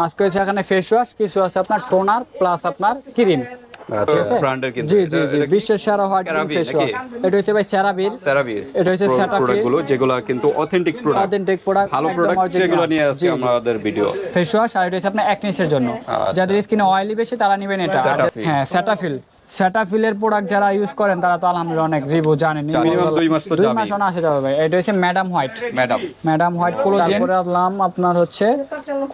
আজকে হচ্ছে এখানে ফেস ওয়াশ কিছু আছে আপনার টোনার প্লাস আপনার ক্রিম আচ্ছা। আছে? ব্র্যান্ডের কিন্তু জি এটা- জি জি। এটা কি? বিশ্বের সেরা হোয়াইট CeraVe ফেস নাকি? ওয়াশ এটা হচ্ছে সেরাবির সেরাভির এটা হচ্ছে Cetaphil। প্রোডাক্টগুলো যেগুলো কিন্তু অথেন্টিক প্রোডাক্ট অথেন্টিক ভালো প্রোডাক্ট সেগুলো নিয়ে আসছে আমাদের ভিডিও ফেস ওয়াশ আর এটা হচ্ছে আপনার অ্যাকনিসের জন্য। আচ্ছা। যাদের স্কিনে অয়েলি বেশি তারা নিবেন এটা। হ্যাঁ সেটাফিল সেটাফিলের প্রোডাক্ট যারা ইউজ করেন তারা তো আলহামদুলিল্লাহ অনেক রিভিউ জানেন। মিনিমাম দুই মাস তো দুই যাবেই। মাস ওনা আসে যাবে ভাই। এটা হচ্ছে madam white madam madam white collagen তারপরে আনলাম আপনার হচ্ছে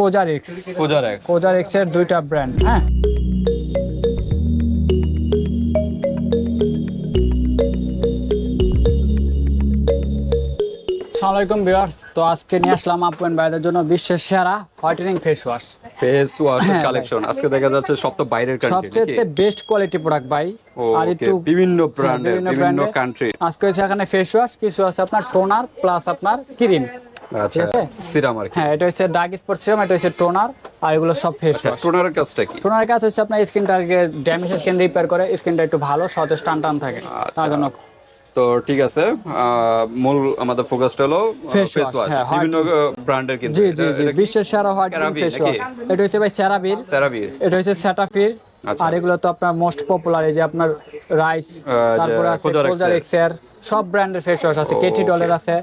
কোজারিক্স কোজারেক্স কোজারিক্স এর দুইটা ব্র্যান্ড হ্যাঁ? আসসালামু আলাইকুম ভিউয়ার্স। তো আজকে নিয়ে আসলাম আপুন ভাইদের জন্য বিশ্বের সেরা whitening face wash. Face wash হ্যাঁ, কালেকশন। আজকে দেখা যাচ্ছে সব তো বাইরের কান্ট্রি সবচেয়ে বেস্ট কোয়ালিটি প্রোডাক্ট ভাই। আর একটু বিভিন্ন ব্র্যান্ডের বিভিন্ন। কান্ট্রি আজকে হচ্ছে এখানে ফেস ওয়াশ কিছু আছে আপনার টোনার প্লাস আপনার ক্রিম আচ্ছা সিরাম আর হ্যাঁ এটা হচ্ছে স্পট সিরাম এটা হচ্ছে টোনার আর এগুলো সব ফেস ওয়াশ টোনারের কাজটা কি? টোনারের কাজ হচ্ছে আপনার স্কিনটাকে ড্যামেজ স্কিন রিপেয়ার করে স্কিনটা একটু ভালো সতেজ টান টান থাকে। আচ্ছা। তার জন্য তো ঠিক আছে মূল আমাদের ফোকাসটা হলো ফেস ওয়াশ হ্যাঁ, বিভিন্ন ব্র্যান্ডের কিন্তু জি জি জি বিশ্বের সেরা হোয়াইট ফেস ওয়াশ এটা হচ্ছে ভাই সেরাবির সেরাবির এটা হচ্ছে সেটাফির আচ্ছা। আর এগুলো তো আপনার মোস্ট পপুলার এই যে আপনার রাইস তারপর আছে কোজার এর। সব ব্র্যান্ডের ফেস ওয়াশ আছে কেটি ডলের আছে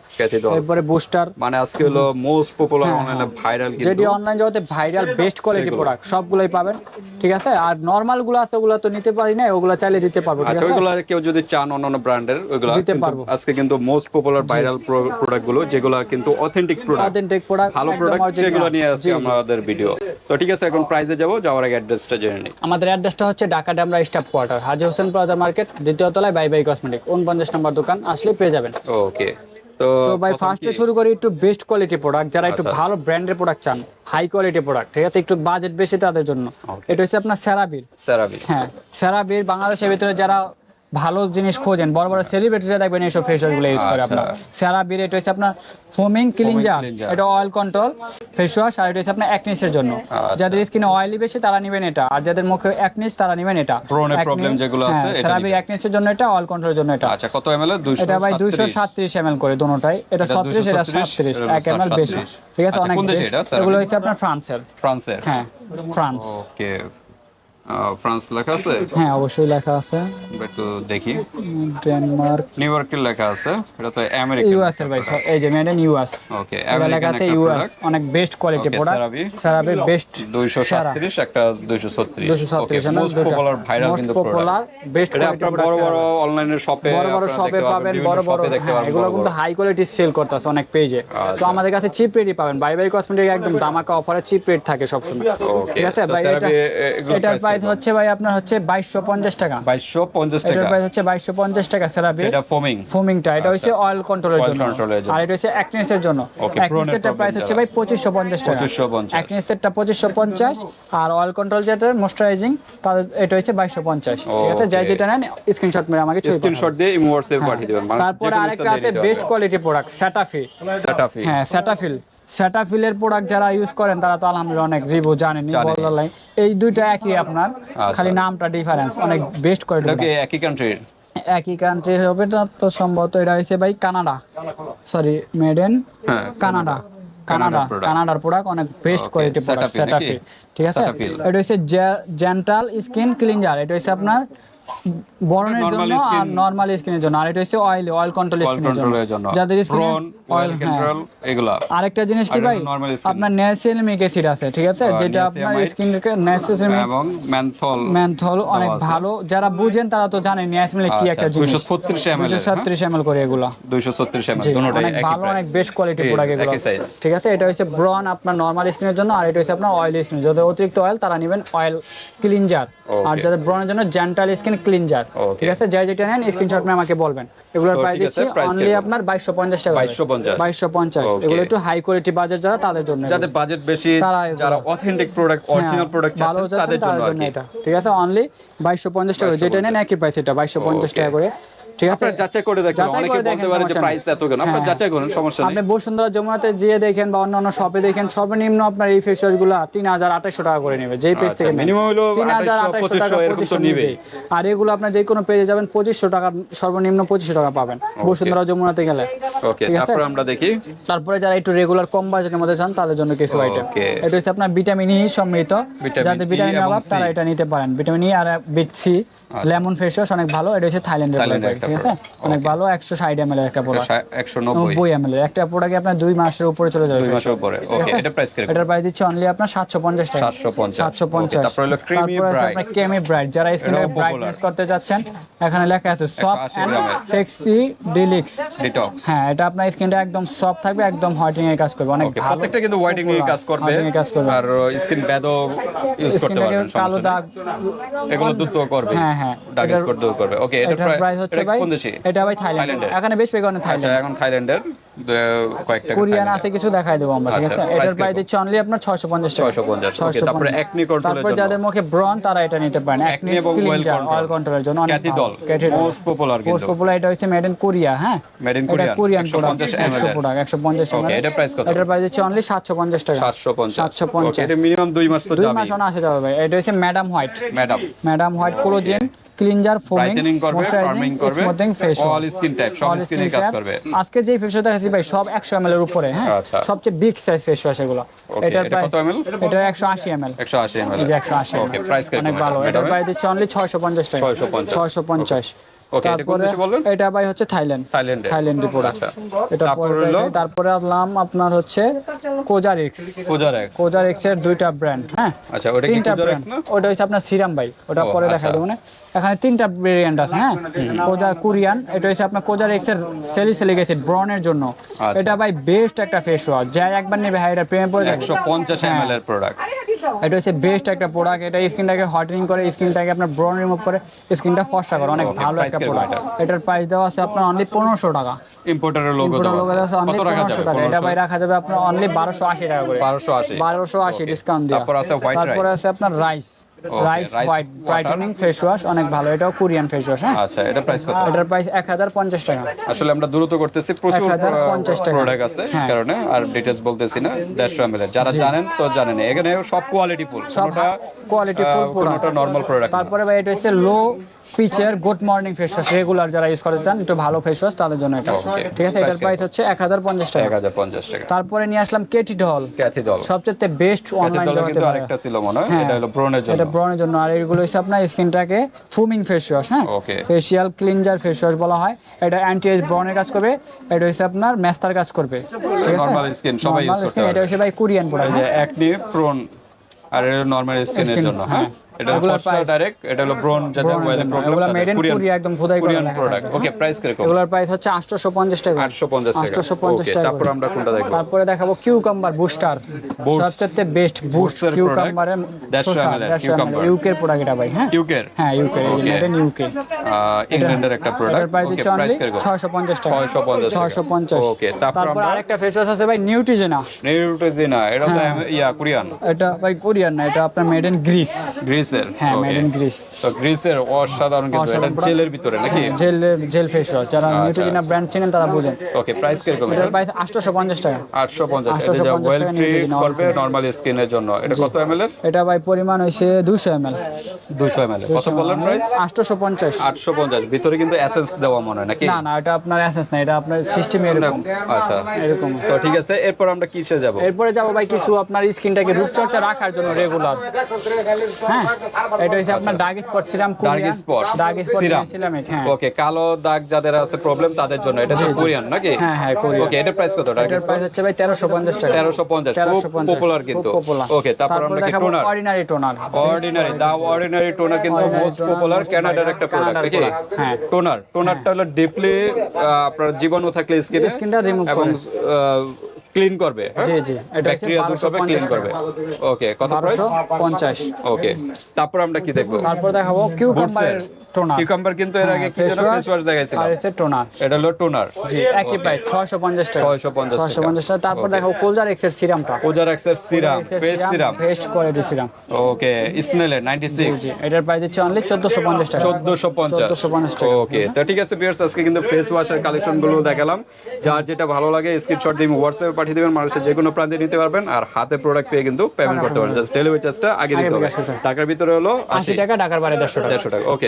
এরপরে বুস্টার মানে আজকে হলো মোস্ট পপুলার অনলাইনে ভাইরাল যেটি কিন্তু। অনলাইন জগতে ভাইরাল বেস্ট কোয়ালিটি প্রোডাক্ট সবগুলোই পাবেন ঠিক আছে? আর নরমালগুলো আছে ওগুলো তো নিতে পারি না ওগুলো চাইলে দিতে পারব ঠিক আচ্ছা আছে? ওইগুলো কেউ যদি চান অন্যান্য ব্র্যান্ডের ওইগুলো দিতে পারব। আজকে কিন্তু মোস্ট পপুলার ভাইরাল প্রোডাক্টগুলো যেগুলো কিন্তু অথেন্টিক প্রোডাক্ট অথেন্টিক প্রোডাক্ট ভালো প্রোডাক্ট সেগুলো নিয়ে আসছে আমাদের ভিডিও তো ঠিক আছে এখন প্রাইজে যাব যাওয়ার আগে অ্যাড্রেসটা জেনে নিই। আমাদের অ্যাড্রেসটা হচ্ছে Dhaka Demra staff quarter Haji Hossain plaza market দ্বিতীয় তলায় বাই বাই কসমেটিক উনপঞ্চাশ নম্বর দোকান। আসলে পেয়ে যাবেন। ওকে তো তো ভাই ফার্স্টে শুরু করি একটু বেস্ট কোয়ালিটি প্রোডাক্ট যারা একটু আচ্ছা। ভালো ব্র্যান্ডের প্রোডাক্ট চান হাই কোয়ালিটি প্রোডাক্ট ঠিক আছে? একটু বাজেট বেশি তাদের জন্য। এটা হচ্ছে আপনার সেরাবির সেরাবির হ্যাঁ সেরাবির বাংলাদেশের ভিতরে যারা ভালো জিনিস খোঁজেন। বড় বড় সেলিব্রিটিরা দেখবেন এইসব ফেস ওয়াশগুলো ইউজ করে আচ্ছা। আপনার। সেরাবির এটা হচ্ছে আপনার ফোমিং ক্লিনজার। এটা অয়েল কন্ট্রোল ফেস ওয়াশ আর এটা হচ্ছে আপনার অ্যাকনিসের জন্য। আচ্ছা। যাদের স্কিনে অয়েলি বেশি তারা নেবেন এটা। আর যাদের মুখে অ্যাকনিস তারা নেবেন এটা। Bronze problem যেগুলো আছে, এটা সেরাবির নিবেন। অ্যাকনিসের জন্য এটা অয়েল কন্ট্রোলের জন্য এটা। আচ্ছা কত এমএল 200 এটা ভাই দুইশো সাতত্রিশ এম করে দুটোটাই। এটা এটা ছত্রিশ এটা 236, সাতত্রিশ এটা এক এম বেশি। ঠিক আছে আচ্ছা, অনেক বেশি। এগুলো হচ্ছে আপনার ফ্রান্সের। ফ্রান্সের। হ্যাঁ ফ্রান্স। ওকে। ফ্রান্স লেখা আছে? হ্যাঁ অবশ্যই লেখা আছে। একটু দেখি। ডেনমার্ক। নিউ ইয়র্কের লেখা আছে। এটা তো আমেরিকা ইউএস এর ভাই এই যে মেড ইন ইউএস ওকে এটা লেখা আছে ইউএস অনেক বেস্ট কোয়ালিটি প্রোডাক্ট CeraVe। সেরাবির বেস্ট 237 একটা 236 দুশো ছত্রিশ মোস্ট পপুলার ভাইরাল মোস্ট কিন্তু পপুলার বেস্ট এটা আপনার বড় বড় অনলাইনের শপে বড় বড় শপে পাবেন বড় বড় হ্যাঁ এগুলো কিন্তু হাই কোয়ালিটি সেল করতেছে অনেক পেজে তো আচ্ছা। আমাদের কাছে চিপ রেটই পাবেন। বাই বাই কসমেটিক একদম দামাকা অফারে চিপ রেট থাকে সবসময়। Okay, ঠিক আছে? ভাই এটা CeraVe, প্রাইস হচ্ছে ভাই আপনার হচ্ছে বাইশশো পঞ্চাশ টাকা। 2250 এটার টাকা। প্রাইস হচ্ছে বাইশশো পঞ্চাশ টাকা সেরাবি এটা ফোমিং ফোমিংটা এটা হচ্ছে অয়েল কন্ট্রোলের জন্য। আর এটা হচ্ছে অ্যাকনেসের জন্য। Okay, অ্যাকনেসের প্রাইস হচ্ছে ভাই পঁচিশশো পঞ্চাশ টাকা। 2550 অ্যাকনেসেরটা পঁচিশশো পঞ্চাশ। আর অয়েল কন্ট্রোল যেটা ময়শ্চারাইজিং তাদের এটা হচ্ছে বাইশশো পঞ্চাশ। ঠিক আছে? যাই. যেটা নেন স্ক্রিনশট মেরে আমাকে ছবি। স্ক্রিনশট দিয়ে ইমো হোয়াটসঅ্যাপে পাঠিয়ে দিবেন। মানে তারপরে আরেকটা আছে বেস্ট কোয়ালিটি প্রোডাক্ট সেটাফি সেটাফি হ্যাঁ সেটাফিল সেটাফিলের প্রোডাক্ট যারা ইউজ করেন তারা তো আলহামদুলিল্লাহ অনেক রিভিউ জানেন। জানি। বলার লাই এই দুইটা একই আপনার খালি নামটা ডিফারেন্স অনেক বেস্ট কোয়ালিটি কি একই কান্ট্রির একই কান্ট্রি হবে না তো সম্ভবত এটা হচ্ছে ভাই Canada sorry made in Canada Canada কানাডার প্রোডাক্ট অনেক বেস্ট কোয়ালিটি প্রোডাক্ট সেটাফিল ঠিক আছে? এটা হচ্ছে জেন্টাল স্কিন ক্লিনজার এটা হচ্ছে আপনার বরণের Normal জন্য আর নরমাল স্কিনের জন্য। আর এটা হচ্ছে অয়েল অয়েল কন্ট্রোল স্কিনের জন্য। যাদের স্কিনে অয়েল কন্ট্রোল এগুলা। আরেকটা জিনিস কি ভাই। আপনার অ্যাসিড আছে ঠিক আছে? যেটা আপনার স্কিনকে এবং ম্যানথল অনেক ভালো। যারা বুঝেন তারা তো জানেন কি একটা জিনিস। 236 ml দুশো ছত্রিশ এম করে এগুলো। 236 ml দুটোটাই একই ভালো অনেক। বেস্ট কোয়ালিটি প্রোডাক্ট এগুলো। ঠিক আছে? এটা হচ্ছে ব্রন আপনার নর্মাল স্কিনের জন্য আর এটা হচ্ছে আপনার অয়েল স্কিন যাদের অতিরিক্ত অয়েল তারা নেবেন অয়েল ক্লিনজার আর যাদের ব্রনের জন্য জেন্টাল স্কিন ক্লিনজার। ঠিক আছে? যাই যেটা নেন স্ক্রিনশট নিয়ে আমাকে বলবেন। এগুলোর প্রাইস দিচ্ছি অনলি আপনার বাইশশো পঞ্চাশ টাকা 2250 বাইশশো পঞ্চাশ। Okay. এগুলো একটু হাই কোয়ালিটি বাজার যারা তাদের জন্য যাদের বাজেট বেশি যারা অথেন্টিক প্রোডাক্ট অরিজিনাল প্রোডাক্ট চাচ্ছেন তাদের জন্য এটা। ঠিক আছে? অনলি বাইশশো পঞ্চাশ টাকা যেটা নেন একই প্রাইস এটা বাইশশো পঞ্চাশ টাকা করে। ঠিক আছে? আপনারা যাচাই করে দেখেন অনেকে বলতে পারে যে প্রাইস এত কেন? আপনারা হ্যাঁ। যাচাই করুন সমস্যা নেই। আপনি বসুন্ধরা যমুনাতে যেয়ে দেখেন বা অন্যান্য শপে দেখেন সর্বনিম্ন আপনার এই ফেস ওয়াশগুলো তিন হাজার আঠাশশো টাকা করে নেবে যেই পেজ আচ্ছা, থেকে minimum হলো 2800, টাকা এরকম তো পঁচিশশো নিবেই। নিবেই। আর এগুলো আপনার যে কোনো পেজে যাবেন পঁচিশশো টাকা সর্বনিম্ন পঁচিশশো টাকা পাবেন বসুন্ধরা যমুনাতে গেলে। ওকে? তারপর আমরা দেখি। তারপরে যারা একটু রেগুলার কম বাজেটের মধ্যে চান তাদের জন্য কিছু আইটেম এটা হচ্ছে আপনার ভিটামিন ই সমৃদ্ধ। ভিটামিন যাদের E ভিটামিন এবং অভাব তারা এটা নিতে পারেন। ভিটামিন ই আর বিট সি লেমন ফেস ওয়াশ অনেক ভালো। এটা হচ্ছে থাইল্যান্ডের থাইল্যান্ডের ঠিক আছে? অনেক ভালো একশো ষাট এম এর একটা প্রোডাক্ট একশো নব্বই। নব্বই এম এর। একটা প্রোডাক্ট আপনার দুই মাসের উপরে চলে যাবে দুই মাসের উপরে। ওকে এটা প্রাইস কীরকম? এটার প্রাইস দিচ্ছে অনলি আপনার সাতশো পঞ্চাশ টাকা। 750 সাতশো Okay, পঞ্চাশ। তারপর হলো creamy তারপর আপনার কেমি ব্রাইট যারা স্কিনের ব্রাইটনেস করতে যাচ্ছেন এখানে লেখা আছে সফট 180 অ্যান্ড সেক্সি ডিলিক্স ডিটক্স হ্যাঁ এটা আপনার স্কিনটা একদম সফট থাকবে একদম হোয়াইটিং এর কাজ করবে। অনেক ভালো। প্রত্যেকটা কিন্তু হোয়াইটিং এর কাজ করবে। আর স্কিন ব্যাদও ইউজ করতে পারবেন কালো দাগ এগুলো দ্রুত করবে। হ্যাঁ, হ্যাঁ। দাগ স্পট দূর করবে। ওকে এটা প্রাইস হচ্ছে ভাই? কোন দেশে? এটা ভাই থাইল্যান্ড থাইল্যান্ডের। এখানে বেশ বেগনে আচ্ছা থাইল্যান্ড। এখন থাইল্যান্ডের। কয়েকটা কোরিয়ান আছে কিছু দেখাই দেবো আমরা ঠিক আচ্ছা, আছে? এটার প্রাইস কীরকম? দিচ্ছে অনলি আপনার 650 টাকা। 650 ওকে তারপরে কন্ট্রোলের তারপর যাদের মুখে ব্রন তারা এটা নিতে পারেন এবং অয়েল কন্ট্রোলের জন্য অনেক মোস্ট পপুলার মোস্ট পপুলার এটা হচ্ছে মেড ইন কোরিয়া হ্যাঁ? Korean product 100 product 150 Okay, ml এটার কত? এটার প্রাইস হচ্ছে অনলি 750 টাকা। 750 750 ওকে এটা মিনিমাম দুই মাস তো যাবে মাস অনা আসে যাবে ভাই। এটা হচ্ছে madam white madam madam white collagen cleanser foaming moisturising firming করবে। ফেস অল স্কিন টাইপ সব স্কিনে কাজ করবে। আজকে যে ফেস ভাই সব 100 ml এর উপরে হ্যাঁ? আচ্ছা। সবচেয়ে বিগ সাইজ ফেস ওয়াশ এগুলো। এটা কত ml? এটা 180 ml 180 ml এই যে 180 ওকে প্রাইস অনেক ভালো। এটার প্রাইস দিচ্ছে অনলি 650 টাকা। 650 650 Okay, এটা ভাই হচ্ছে থাইল্যান্ড। থাইল্যান্ডের প্রোডাক্ট আচ্ছা। এটা তারপর আপনার হচ্ছে কোজারিক্স। কোজারেক্স। কোজারিক্স এর দুইটা ব্র্যান্ড হ্যাঁ? আচ্ছা ওটা কি কোজারেক্স না? ওটা হচ্ছে আপনার সিরাম ভাই। ওটা পরে আচ্ছা। দেখাই দেবো না এখানে তিনটা ভেরিয়েন্ট আছে হ্যাঁ? কোজা কোরিয়ান এটা হচ্ছে আপনার কোজার এক্সের সেলিসিলিক অ্যাসিড ব্রনের জন্য। আচ্ছা। এটা ভাই বেস্ট একটা ফেস ওয়াশ যা একবার নেবে হ্যাঁ এটা প্রেমে পড়ে যাবে। 150 হ্যাঁ। ml এর প্রোডাক্ট এটা হচ্ছে বেস্ট একটা প্রোডাক্ট এটা স্কিনটাকে হটেনিং করে স্কিনটাকে আপনার ব্রন রিমুভ করে স্কিনটা ফর্সা করে অনেক ভালো একটা প্রোডাক্ট এটার প্রাইস দেওয়া আছে আপনার অনলি পনেরোশো টাকা। ইম্পোর্টারের লোগো দেওয়া লোক আছে। আছে অনলি পনেরোশো টাকা। এটা ভাই রাখা যাবে আপনার অনলি বারোশো আশি টাকা করে। 1280 বারোশো আশি Okay. ডিসকাউন্ট দিয়ে তারপর আছে হোয়াইট তারপরে rice। আছে আপনার rice rice white. Brightening face wash অনেক ভালো। এটাও কোরিয়ান ফেস ওয়াশ হ্যাঁ? আচ্ছা এটা প্রাইস কত? এটার প্রাইস এক হাজার পঞ্চাশ টাকা। আসলে আমরা দ্রুত করতেছি প্রচুর 1050 টাকা। প্রোডাক্ট আছে হ্যাঁ। কারণে আর ডিটেলস বলতেছি না দেড়শো এম যারা জানেন তো জানেন এখানে সব কোয়ালিটি ফুল সবটা quality full full normal product তারপরে ভাই এটা হচ্ছে লো পিচের good morning face wash regular যারা ইউজ করতে চান একটু ভালো ফেস ওয়াশ তাদের জন্য এটা। ঠিক আছে? এটার প্রাইস হচ্ছে এক হাজার পঞ্চাশ টাকা। এক হাজার পঞ্চাশ টাকা। তারপরে নিয়ে আসলাম কেটি ডল ক্যাথি দল সবচেয়ে বেস্ট অনলাইন জগতে আরেকটা ছিল মনে হয় হ্যাঁ। এটা হলো ব্রনের জন্য। এটা ব্রনের জন্য। আর এগুলো হচ্ছে আপনার স্কিনটাকে ফুমিং ফেস ওয়াশ হ্যাঁ. ফেসিয়াল ক্লিনজার ফেস ওয়াশ বলা হয়। এটা অ্যান্টি এজ ব্রনের কাজ করবে। এটা হচ্ছে আপনার মেস্তার কাজ করবে। ঠিক আছে? Normal skin, সবাই Normal করতে skin, এটা হচ্ছে ভাই কোরিয়ান প্রোডাক্ট একনি প্রন আর এটা নরমাল স্কিনের জন্য হ্যাঁ? হ্যাঁ। এটা এগুলোর ডাইরেক্ট এটা হলো ব্রন ব্রনের ওয়েলে প্রবলেম এগুলো made in Korea, একদম খোদাই করা লেখা প্রোডাক্ট ওকে প্রাইস কীরকম? এগুলোর প্রাইস হচ্ছে আটশোশো পঞ্চাশ টাকা। 850 টাকা। 850 টাকা তারপর আমরা কোনটা দেখব? তারপরে দেখাবো কিউকাম্বার বুস্টার। সবচেয়ে বেস্ট বুস্ট কিউকাম্বারের 150 ইউকের প্রোডাক্ট এটা ভাই হ্যাঁ? ইউকের হ্যাঁ ইউকে মেড ইন ইউকে ইংল্যান্ডের একটা প্রোডাক্ট এটার প্রাইস ওকে অনলি কীরকম? 650 টাকা। 650 টাকা। 650 Okay, তারপর আমরা- আরেকটা ফেস ওয়াশ আছে ভাই নিউট্রিজেনা নিউট্রিজিনা এটা তো হ্যাঁ। ইয়া কোরিয়ান এটা ভাই কোরিয়ান না এটা আপনার মেড ইন গ্রিস গ্রিসের হ্যাঁ মেড ইন গ্রিস তো গ্রিসের অসাধারণ কিন্তু এটা জেলের ভিতরে নাকি? জেল জেল ফেস ওয়াশ যারা আচ্ছা। নিউট্রিজেনা ব্র্যান্ড চিনেন তারা বুঝেন। ওকে প্রাইস কীরকম এটার প্রাইস 850 টাকা। 850 এটা 850 যে ফ্রি করবে নরমাল স্কিনের জন্য। এটা কত এমএল এর? এটা ভাই পরিমাণ হইছে 200 ml 200 এমএল কত বললেন প্রাইস 850 850 ভিতরে কিন্তু এসেন্স দেওয়া মনে হয় নাকি? না না এটা আপনার এসেন্স না এটা আপনার সিস্টেমে এরকম। আচ্ছা। এরকম। তো ঠিক আছে এরপর আমরা কিসে যাব? এরপরে যাব ভাই কিছু আপনার স্কিনটাকে রূপচর্চা রাখার জন্য রেগুলার হ্যাঁ এটা হচ্ছে আপনার dark spot serum dark spot dark spot serum হ্যাঁ। ওকে কালো দাগ যাদের আছে প্রবলেম তাদের জন্য। এটা তো কোরিয়ান নাকি? হ্যাঁ হ্যাঁ কোরিয়া ওকে এটা প্রাইস কত? ডার্ক এটার প্রাইস হচ্ছে ভাই 1350 টাকা। 1350 খুব পপুলার কিন্তু। ওকে তারপর আমরা কি toner ordinary toner ordinary the ordinary toner কিন্তু মোস্ট পপুলার কানাডার একটা প্রোডাক্ট নাকি? হ্যাঁ। টোনার টোনারটা হলো ডিপলি আপনার জীবাণু থাকলে স্কিনে Skin টা remove এবং আহ, ক্লিন করবে হ্যাঁ? জি, জি। এটা ব্যাকটেরিয়া দূর করবে ক্লিন করবে। ওকে কত প্রাইস বারোশো পঞ্চাশ। ওকে তারপর আমরা কি দেখব? তারপর দেখাবো কিউকাম্বারের টোনার। কিউকাম্বার কিন্তু এর আগে কি ফেস ওয়াশ দেখাইছিল? আর হচ্ছে টোনার। এটা হলো টোনার। জি একই প্রাইস ছয়শো পঞ্চাশ টাকা। 650 ছয়শো পঞ্চাশ টাকা। তারপর দেখাবো কোলজার এক্সের সিরামটা ওজার এক্সের serum face serum quality serum okay স্নেলের 96 G এটার প্রাইস হচ্ছে অনলি চোদ্দশো পঞ্চাশ টাকা। 1450 1450 টাকা। ওকে তো ঠিক আছে ভিউয়ার্স আজকে কিন্তু ফেস ওয়াশের কালেকশনগুলো দেখালাম। যার যেটা ভালো লাগে স্ক্রিনশট দিয়ে হোয়াটসঅ্যাপে পাঠিয়ে দিবেন। মানুষের যে কোনো প্রান্তে নিতে পারবেন। আর হাতে প্রোডাক্ট পেয়ে কিন্তু পেমেন্ট করতে পারবেন। জাস্ট ডেলিভারি চার্জটা আগে দিতে হবে। টাকার ভিতরে হলো আশি টাকা ঢাকার বাইরে দেড়শো টাকা। দেড়শো টাকা। ওকে